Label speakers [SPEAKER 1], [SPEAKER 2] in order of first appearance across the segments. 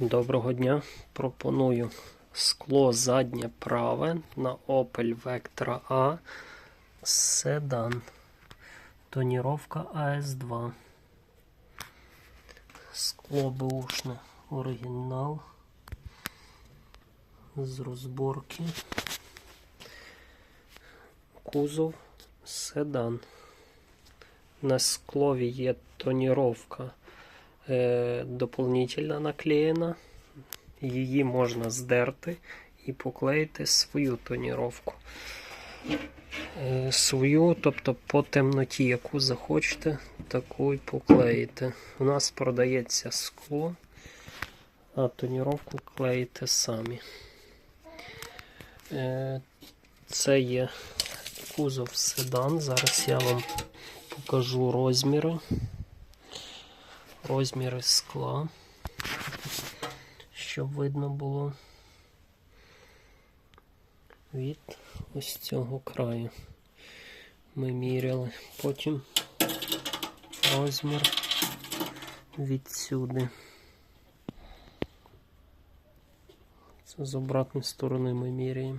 [SPEAKER 1] Доброго дня. Пропоную скло заднє праве на Opel Vectra A Sedan. Тоніровка AS2. Скло бушне оригінал. З розборки. Кузов седан. На склові є тоніровка е, дополнительно наклеєна. Її можна здерти і поклеїти свою тоніровку. Е, свою, тобто по темноті, яку захочете, таку й поклеїте. У нас продається скло, а тоніровку клеїте самі. Е, це є кузов седан. Зараз я вам покажу розміри розміри скла, щоб видно було від ось цього краю. Ми міряли. Потім розмір відсюди. Це з обратної сторони ми міряємо.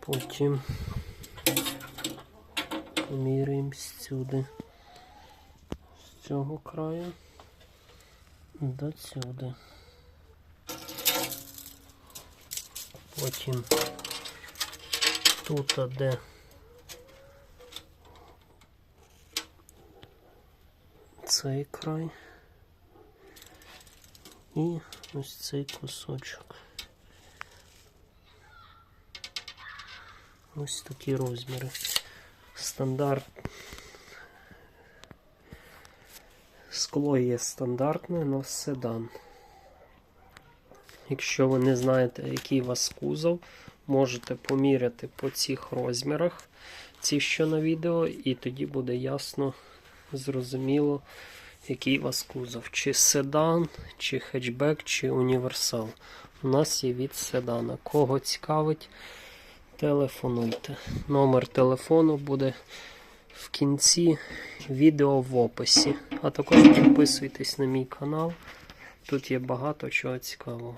[SPEAKER 1] Потім поміряємо сюди цього краю до сюди. Потім тут, де цей край і ось цей кусочок. Ось такі розміри. Стандарт Скло є стандартне, але седан. Якщо ви не знаєте, який у вас кузов, можете поміряти по цих розмірах, ці що на відео, і тоді буде ясно, зрозуміло, який у вас кузов. Чи седан, чи хетчбек, чи універсал. У нас є від седана. Кого цікавить, телефонуйте. Номер телефону буде в кінці відео в описі. А також підписуйтесь на мій канал. Тут є багато чого цікавого.